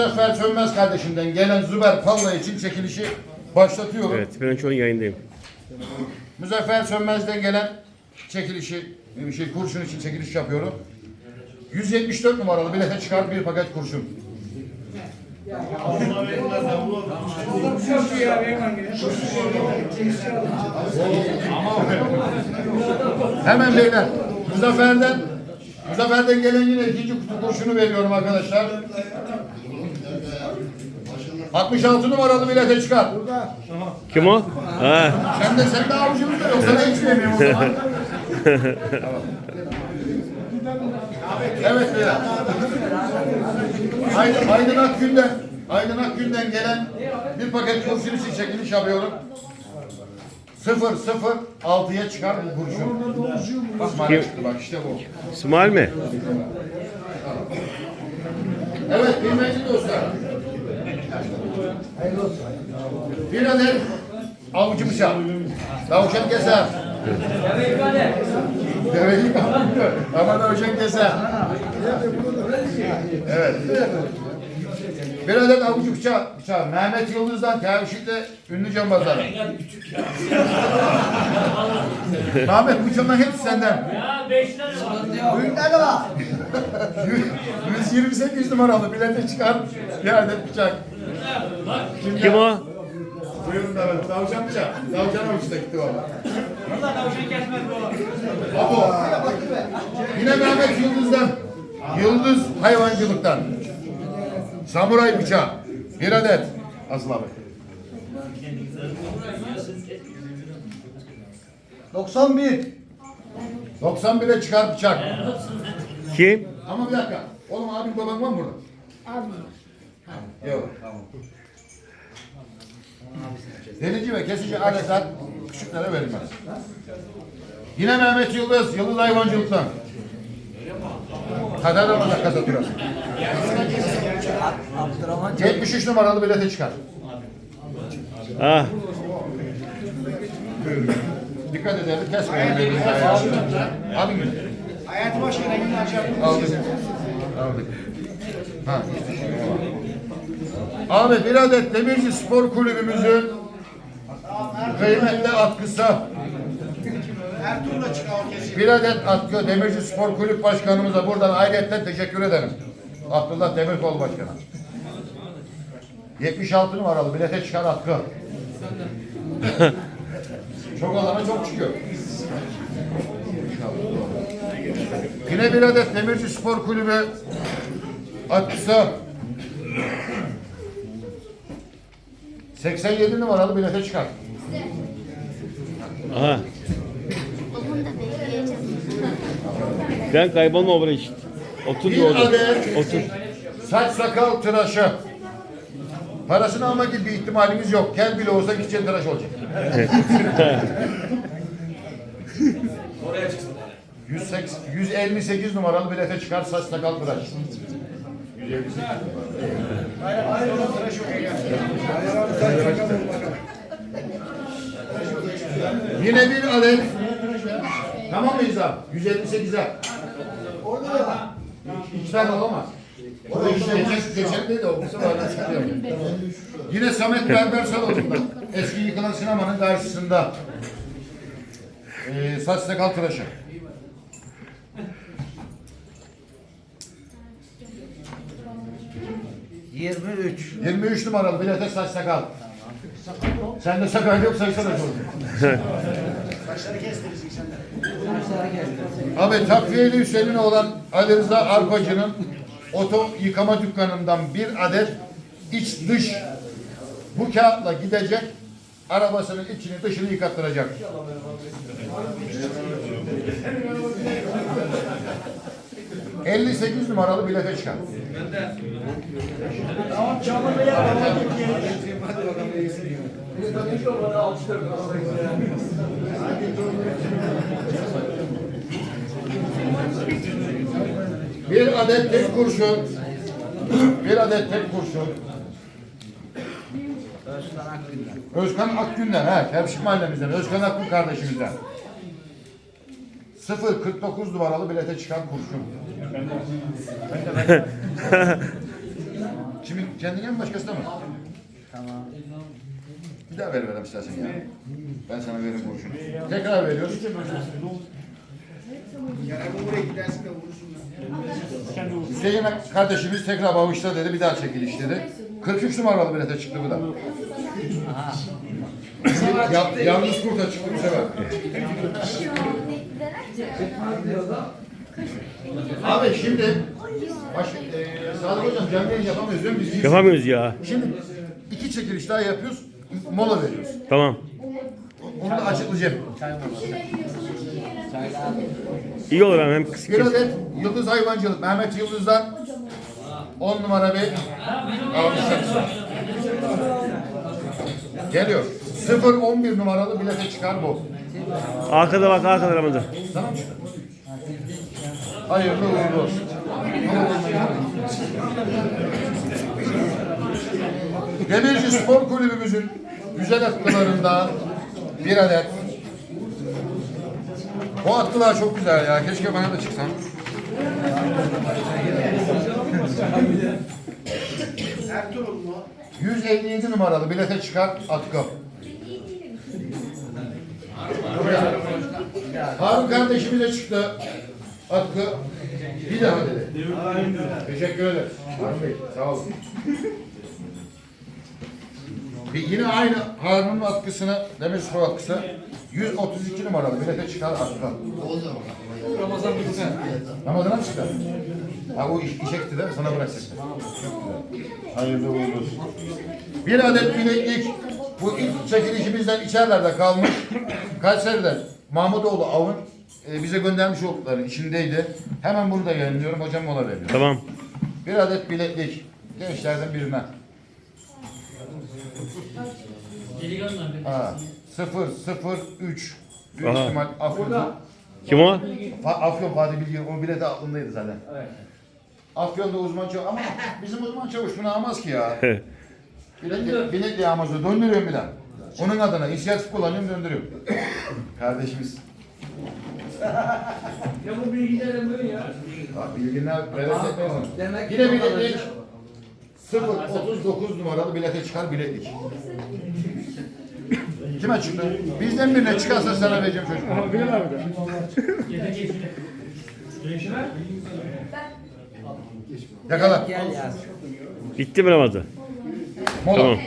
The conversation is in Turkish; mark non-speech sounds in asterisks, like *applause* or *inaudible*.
Muzaffer Sönmez kardeşimden gelen Züber Palla için çekilişi başlatıyorum. Evet ben şu an yayındayım. Muzaffer Sönmez'den gelen çekilişi, bir şey kurşun için çekiliş yapıyorum. 174 numaralı bilete çıkar bir paket kurşun. Hemen beyler. Muzaffer'den Muzaffer'den gelen yine ikinci kutu kurşunu veriyorum arkadaşlar. 66 numaralı bilete çıkar. Kim o? Ha. Sen de sen de avucumuzda yoksa ne içmeyeyim o zaman. evet beyler. Aydın, Aydın Akgün'den Aydın Akgün'den gelen bir paket kurşun için çekiliş yapıyorum. 0 0 6'ya çıkar bu kurşun. Bak bana çıktı bak işte bu. İsmail mi? Evet kıymetli dostlar. Bir adet avucu bıçak. Tavşan keser. Deveyi kapatıyor. Ama tavşan keser. Evet. Bir adet avucu bıçak. bıçak. Mehmet Yıldız'dan Tevşik'te ünlü cambazlar. Mehmet bu çamlar hepsi senden. Ya beş tane var. 128 numaralı bilete çıkar. Bir adet bıçak. Kim o? Buyurun da evet. Tavşan bıçak. Tavşan avuçta gitti valla. Valla tavşan kesmez bu. Abo. Yine Mehmet Yıldız'dan. Yıldız hayvancılıktan. Samuray bıçağı. Bir adet. Asıl abi. 91. 91'e çıkar bıçak. Kim? Ama bir dakika. Oğlum abin baban var mı burada? Abi. Yok. Tamam. Delici ve kesici aletler küçüklere verilmez. Yine Mehmet Yıldız, Yıldız Hayvancılık'tan. Kader Ramazan kasaturası. Abdurrahman 73 numaralı bilete çıkar. Ah. Dikkat edelim, kesmeyelim. Abi gün. Hayati Başkan'a yine açalım. Aldık. Aldık. Ha. Ahmet bir adet Demirci Spor Kulübümüzün kıymetli atkısı. Bir adet atkı Demirci Spor Kulüp Başkanımıza buradan ayrıca teşekkür ederim. Abdullah Demirkol Başkanı. 76 numaralı bilete çıkan atkı. *laughs* çok alana çok çıkıyor. Yine bir adet Demirci Spor Kulübü atkısı. 87 numaralı bilete çıkar. Aha. Onu da bekleyeceğim. Sen kaybolma buraya işte. Otur bir orada. adet Otur. saç sakal tıraşı. Parasını alma gibi bir ihtimalimiz yok. Kel bile olsa gideceksin tıraş olacak. Oraya çıksın. 180, 158 numaralı bilete çıkar saç sakal tıraş. 158 Yine bir adet. Tamam mıyız abi? 158'e. İki tane alamaz. O işte geçen, de de çıkıyor. Yine Samet Berber Salonu'nda. Eski yıkılan sinemanın karşısında. Ee, saç sakal tıraşı. 23. 23 numaralı bilete saç sakal. Sende sakal yok saçsana çocuk. Saçları kestiririz kestiririz. Abi takviyeli Hüseyin olan Ali Rıza Arpacı'nın oto yıkama dükkanından bir adet iç dış bu kağıtla gidecek arabasının içini dışını yıkattıracak. *laughs* ...58 numaralı bilete çıkar. Bir adet tek kurşun. Bir adet tek kurşun. Özkan Akgün'den ha, Kevşik mahallemizden, Özkan Akgün kardeşimizden. 049 numaralı bilete çıkan kurşun. Kimin kendine mi başkasına mı? Tamam. Bir daha ver verem istersen ya. Ben sana veririm kurşunu. Tekrar veriyoruz. Hüseyin kardeşimiz tekrar bağışla dedi. Bir daha çekiliş dedi. 43 numaralı bilete çıktı bu da. Ya, yalnız kurta çıktı bu sefer. Abi şimdi baş, e, Sadık Hocam canlı yayın yapamıyoruz değil mi? Biz Yapamıyoruz ya. Şimdi iki çekiliş daha yapıyoruz. Mola veriyoruz. Tamam. Onu da açıklayacağım. İyi olur hem hem kıs Bir adet Yıldız Hayvancılık Mehmet Yıldız'dan 10 numara bir almışlar. Geliyor. 0-11 numaralı bilete çıkar bu. Arkada bak arkada Ramazan. Tamam mı? Hayırlı uğurlu olsun. Demirci Spor Kulübümüzün güzel atkılarından bir adet. Bu atkılar çok güzel ya. Keşke bana da çıksan. Ertuğrul mu? 157 numaralı bilete çıkar atkı. Kardeşimize çıktı atkı. Bir daha dedi. Teşekkür ederim. Harun Bey sağ olun. Bir yine aynı Harun'un atkısını, Demir Spor atkısı 132 numaralı bilete çıkar atkı. Ramazan'a mı çıktı? Ha o iş, işe gitti değil mi? Sana bırakacak. Çok güzel. Hayırlı uğurlu olsun. Bir adet bileklik. Bu ilk çekilişimizden içerlerde kalmış. Kayseri'den Mahmutoğlu Avın e, bize göndermiş oldukları içindeydi. Hemen bunu da yayınlıyorum. Hocam mola veriyor. Tamam. Bir adet bileklik. Gençlerden birine. Ha, 0 0 3 Büyük Aha. ihtimal Afyon. Kim o? Fa- Afyon Fatih Bilgi o bile de aklındaydı zaten. Afyon'da uzman çavuş ama bizim uzman çavuş bunu almaz ki ya. Bilet, bilet yağmaz o. Döndürüyorum bir daha. Onun adına inisiyatif kullanıyorum döndürüyorum. Kardeşimiz. Ya bu bilgilerim böyle ya. Bak bilginler verecek mi onu? Demek Yine biletlik 0 39 numaralı bilete çıkar biletlik. Kime çıktı? Bizden birine çıkarsa sana vereceğim çocuk. Yakala. Gel ya. Bitti mi Ramazan? Mola. Tamam.